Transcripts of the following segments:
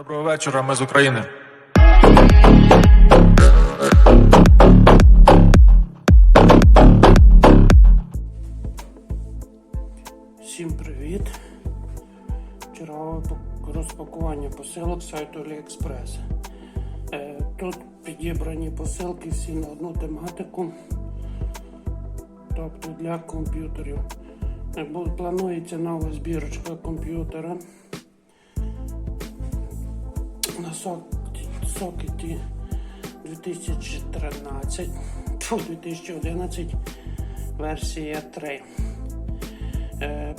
Доброго вечора, ми з України. Всім привіт! Чергове розпакування посилок сайту AliExpress. Е, Тут підібрані посилки всі на одну тематику, тобто для комп'ютерів. Е, Планується нова збірочка комп'ютера на сок- сокеті 2013, тьфу, 2011 версія 3. Е,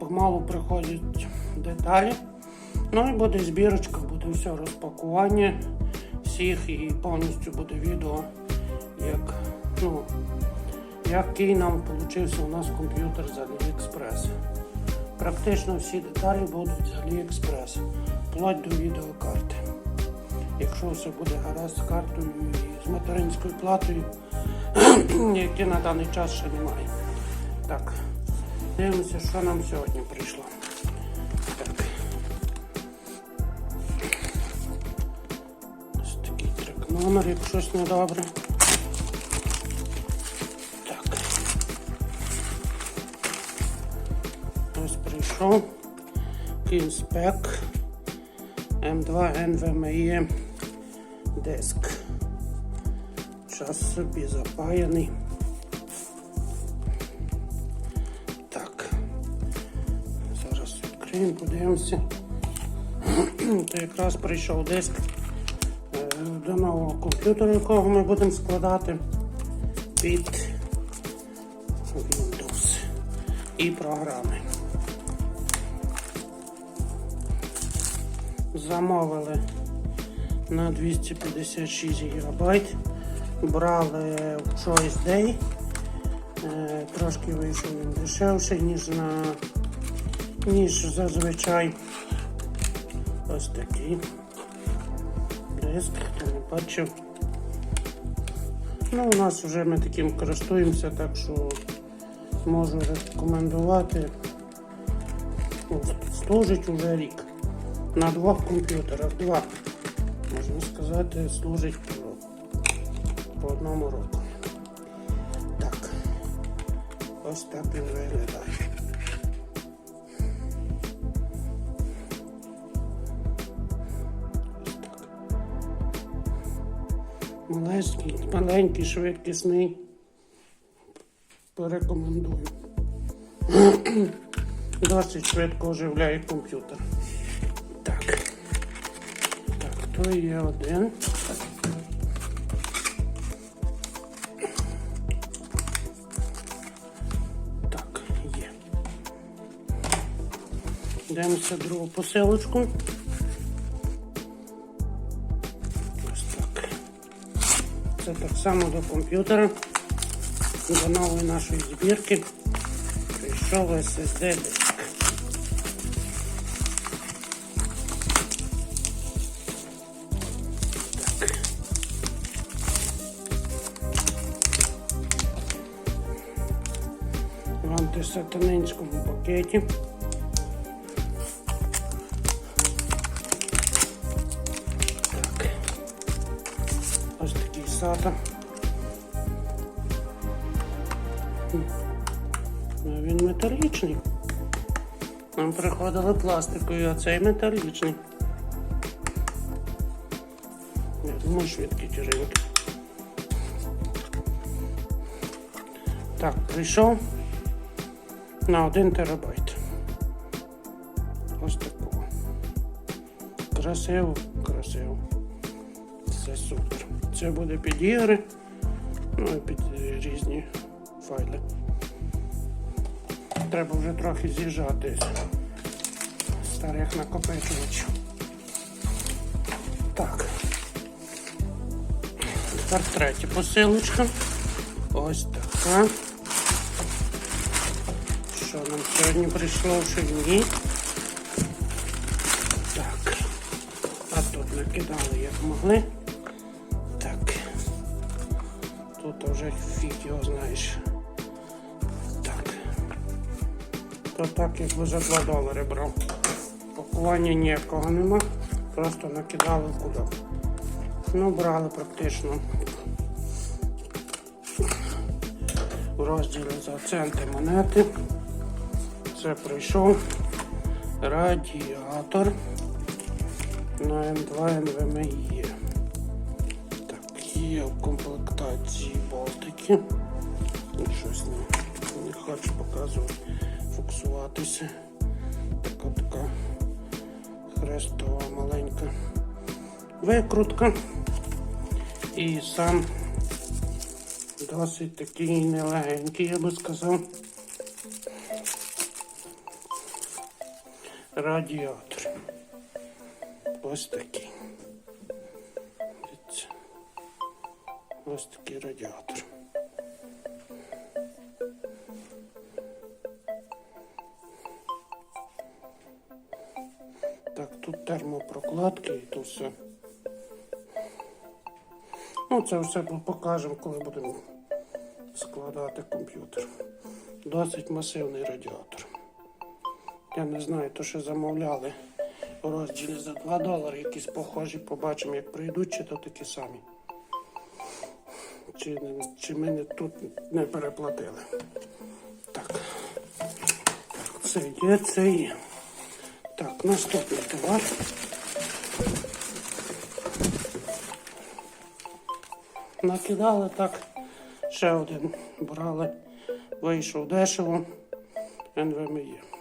помалу приходять деталі. Ну і буде збірочка, буде все розпакування всіх і повністю буде відео, як, ну, який нам вийшов у нас комп'ютер з AliExpress. Практично всі деталі будуть з AliExpress, вплоть до відеокарти. Якщо все буде гаразд з картою і з материнською платою, які на даний час ще немає. Так, дивимося, що нам сьогодні прийшло. Так. Ось такий трек номер, як щось недобре. Прийшов. Кінспек М2 NVMe диск. Час собі запаяний. Так. Зараз відкриємо, подивимося. То якраз прийшов диск е, до нового комп'ютера, якого ми будемо складати під Windows і програми. Замовили на 256 ГБ. Брали в Choice Day. Е, Трошки вийшов він дешевший, ніж на ніж зазвичай. Ось такий диск, хто не бачив. Ну, у нас вже ми таким користуємося, так що можу рекомендувати. Служить уже рік. На двох комп'ютерах. Два. Можна сказати, служить по, одному року. Так. Ось так він виглядає. Ось. Маленький, маленький, швидкісний. Порекомендую. Досить швидко оживляє комп'ютер. Так, то є один. Так, є. Дивимося другу посилочку. Ось так. Це так само до комп'ютера. До нової нашої збірки. Прийшов SSD диск. В антисатанинському пакеті. Так. Ось такий сата. Ну, Він металічний. Нам приходили пластикові, а цей металічний. Я думаю, швидкі тяжинки. Так, прийшов на 1 терабайт. Ось такого. Красиво, красиво. Це супер. Це буде під ігри, ну і під різні файли. Треба вже трохи з'їжджати з старих накопичувачів. Так. Тепер третя посилочка. Ось така. Нам сьогодні прийшло в шиї? Так. А тут накидали як могли. Так. Тут вже фіг його знаєш. Так. То так, якби за 2 долари брав. Пакування ніякого нема. Просто накидали куди. Ну, брали практично в розділі за центи монети. Це прийшов радіатор на М2 NVMe. Так, є в комплектації болтики. Щось не, не хочу показувати, фокусуватися. Така така хрестова маленька викрутка. І сам досить такий нелегенький, я би сказав. Радіатор. Ось такий. Ось такий радіатор. Так, тут термопрокладки і то все. Ну, це все покажемо, коли будемо складати комп'ютер. Досить масивний радіатор. Я не знаю, то що замовляли у розділі за 2 долари, якісь похожі, побачимо, як прийдуть, чи то такі самі. Чи, чи ми не, тут не переплатили. Так. Це є, це є. Так, наступний товар. Накидали так. Ще один брали. Вийшов дешево. NVMe.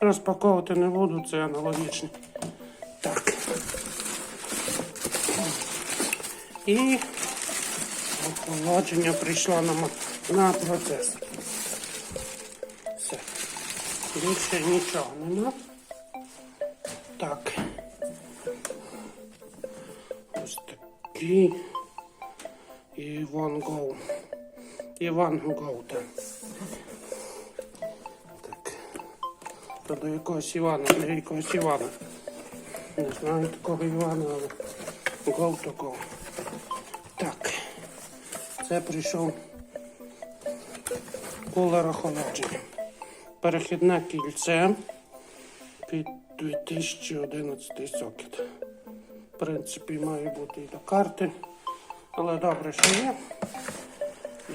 Розпаковувати не буду, це аналогічний. Так. І охолодження прийшло на, на процесор. Все. Більше нічого нема. Так. Ось такий. Іван Гоу. Іван Гоу, так. Так. То до якогось Івана, до якогось Івана. Не знаю такого Івана, але Гоу то Гоу. Так. Це прийшов кулер охолодження. Перехідне кільце під 2011 сокет. В принципі, має бути і до карти. Але добре, що є.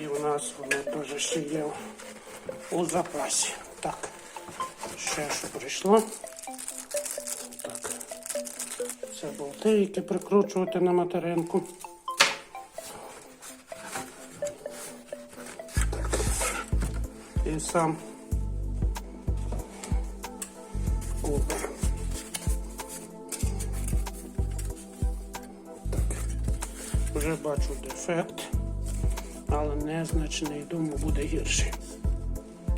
І у нас воно теж ще є у запасі. Так, ще що прийшло. Так. Це болти, які прикручувати на материнку. І сам. Так. Вже бачу дефект, але незначний, думаю, буде гірший.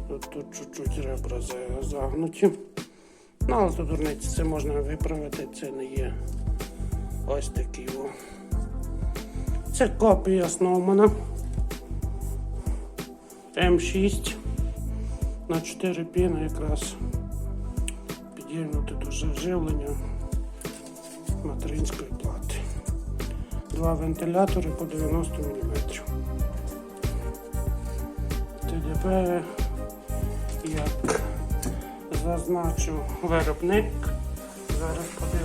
Тут, тут чуть-чуть ребра загнуті. Ну, але то дурниці, це можна виправити, це не є ось такий. О. Це копія Сноумана М6 на 4 піни якраз підігнути до живлення материнської плати. Два вентилятори по 90 мм. ТДП, як зазначив виробник. Зараз подивлюся,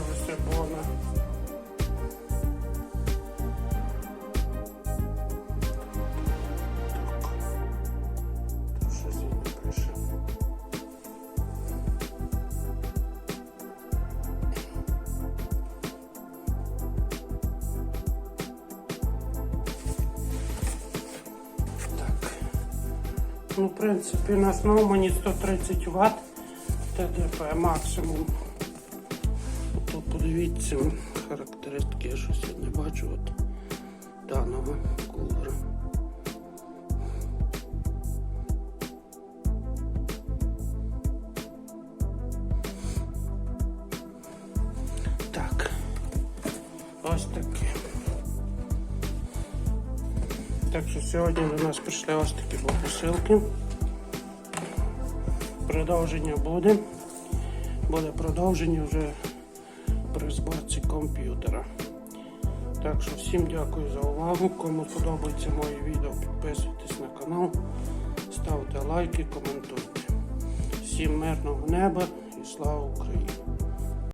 Ну, в принципі, на основному 130 Вт ТДП максимум. Тут подивіться характеристики, я щось не бачу от даного кулера. Так що сьогодні до нас прийшли ось такі посилки. Продовження буде. Буде продовження вже при зборці комп'ютера. Так що всім дякую за увагу. Кому подобається моє відео, підписуйтесь на канал, ставте лайки, коментуйте. Всім мирного неба і слава Україні!